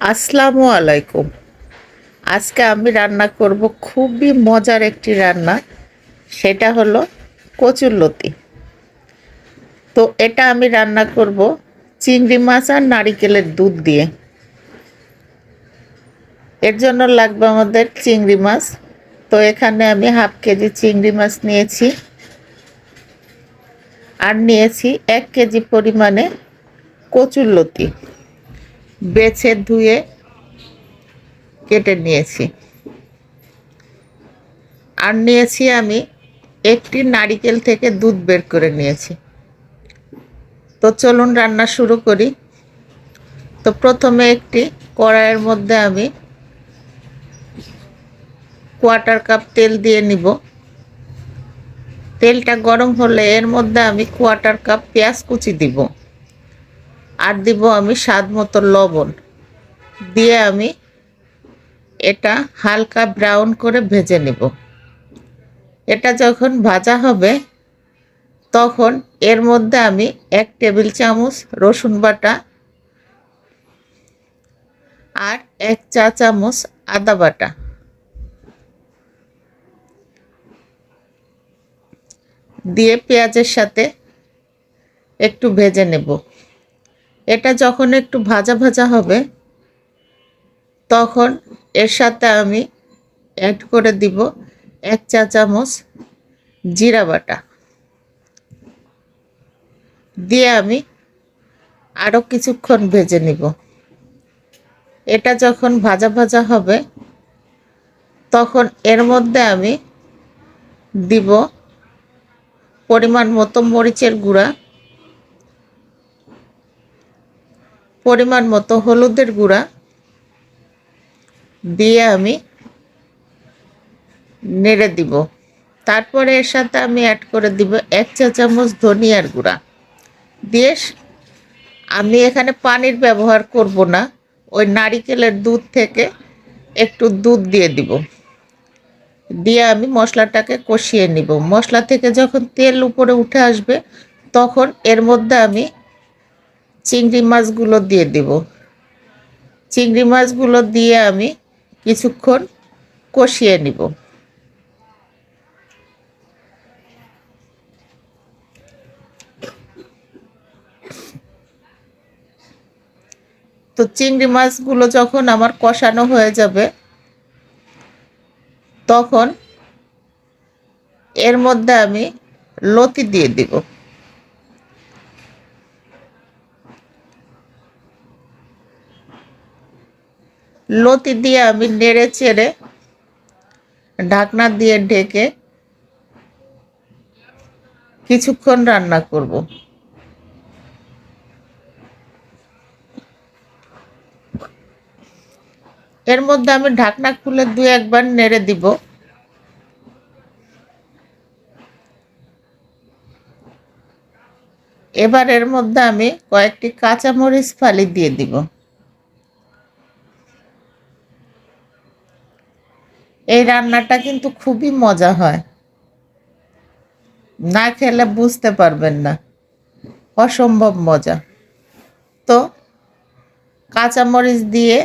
আসসালামু আলাইকুম। আজকে আমি রান্না করব খুবই মজার একটি রান্না, সেটা হলো কচুরলতি তো এটা আমি রান্না করব চিংড়ি মাছ আর নারিকেলের দুধ দিয়ে। এর জন্য লাগবে আমাদের চিংড়ি মাছ। তো এখানে আমি হাফ কেজি চিংড়ি মাছ নিয়েছি আর নিয়েছি এক কেজি পরিমাণে কচুরলতি বেছে ধুয়ে কেটে নিয়েছি। আর নিয়েছি আমি একটি নারিকেল থেকে দুধ বের করে নিয়েছি। তো চলুন রান্না শুরু করি। তো প্রথমে একটি কড়াইয়ের মধ্যে আমি কোয়ার্টার কাপ তেল দিয়ে নিব। তেলটা গরম হলে এর মধ্যে আমি কোয়ার্টার কাপ পেঁয়াজ কুচি দিব। আর দিব আমি স্বাদ মতো লবণ। দিয়ে আমি এটা হালকা ব্রাউন করে ভেজে নেব। এটা যখন ভাজা হবে, তখন এর মধ্যে আমি এক টেবিল চামচ রসুন বাটা আর এক চা চামচ আদা বাটা। দিয়ে পেঁয়াজের সাথে একটু ভেজে নেব। এটা যখন একটু ভাজা ভাজা হবে, তখন এর সাথে আমি অ্যাড করে দিব এক চা চামচ জিরা বাটা। দিয়ে আমি আরও কিছুক্ষণ ভেজে নিব। এটা যখন ভাজা ভাজা হবে, তখন এর মধ্যে আমি দিব পরিমাণ মতো মরিচের গুঁড়া পরিমাণ মতো হলুদের গুঁড়া দিয়ে আমি নেড়ে দিব। তারপরে এর সাথে আমি অ্যাড করে দিব এক চা চামচ ধনিয়ার গুঁড়া। দিয়ে আমি এখানে পানির ব্যবহার করব না, ওই নারিকেলের দুধ থেকে একটু দুধ দিয়ে দিব। দিয়ে আমি মশলাটাকে কষিয়ে নিব। মশলা থেকে যখন তেল উপরে উঠে আসবে, তখন এর মধ্যে আমি চিংড়ি মাছগুলো দিয়ে দেব। চিংড়ি মাছগুলো দিয়ে আমি কিছুক্ষণ কষিয়ে নিব। তো চিংড়ি মাছগুলো যখন আমার কষানো হয়ে যাবে, তখন এর মধ্যে আমি লতি দিয়ে দিব। লতি দিয়ে আমি নেড়ে চেড়ে ঢাকনা দিয়ে ঢেকে কিছুক্ষণ রান্না করব। এর মধ্যে আমি ঢাকনা খুলে দু একবার নেড়ে দিব। এবার এর মধ্যে আমি কয়েকটি কাঁচামরিচ ফালি দিয়ে দিব। এই রান্নাটা কিন্তু খুবই মজা হয়। না খেলে বুঝতে পারবেন না। অসম্ভব মজা। তো কাঁচামরিচ দিয়ে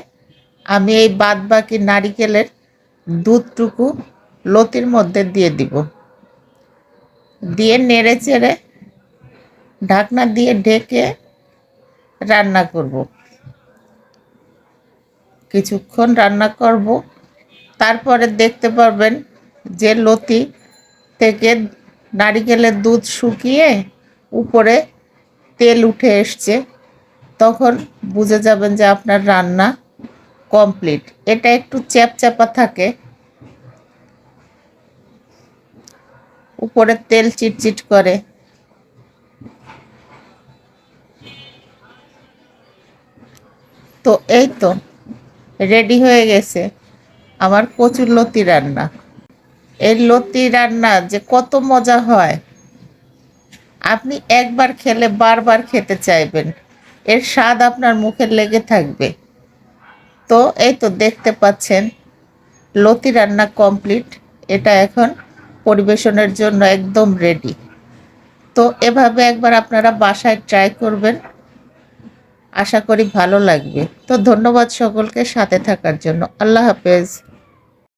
আমি এই বাদ বাকি নারিকেলের দুধটুকু লতির মধ্যে দিয়ে দিব। দিয়ে নেড়ে চেড়ে ঢাকনা দিয়ে ঢেকে রান্না করব। কিছুক্ষণ রান্না করব। তারপরে দেখতে পারবেন যে লতি থেকে নারিকেলের দুধ শুকিয়ে উপরে তেল উঠে এসছে। তখন বুঝে যাবেন যে আপনার রান্না কমপ্লিট। এটা একটু চ্যাপচ্যাপা থাকে। উপরে তেল চিটচিট করে। তো এই তো, রেডি হয়ে গেছে। আমার কচুর লতি রান্না। এই লতি রান্না যে কত মজা হয়। আপনি একবার খেলে বারবার খেতে চাইবেন। এর স্বাদ আপনার মুখে লেগে থাকবে। তো এই তো দেখতে পাচ্ছেন, লতি রান্না কমপ্লিট। এটা এখন পরিবেশনের জন্য একদম রেডি তো এভাবে একবার আপনারা বাসায় ট্রাই করবেন। আশা করি ভালো লাগবে। তো ধন্যবাদ সকলকে সাথে থাকার জন্য। আল্লাহ হাফেজ।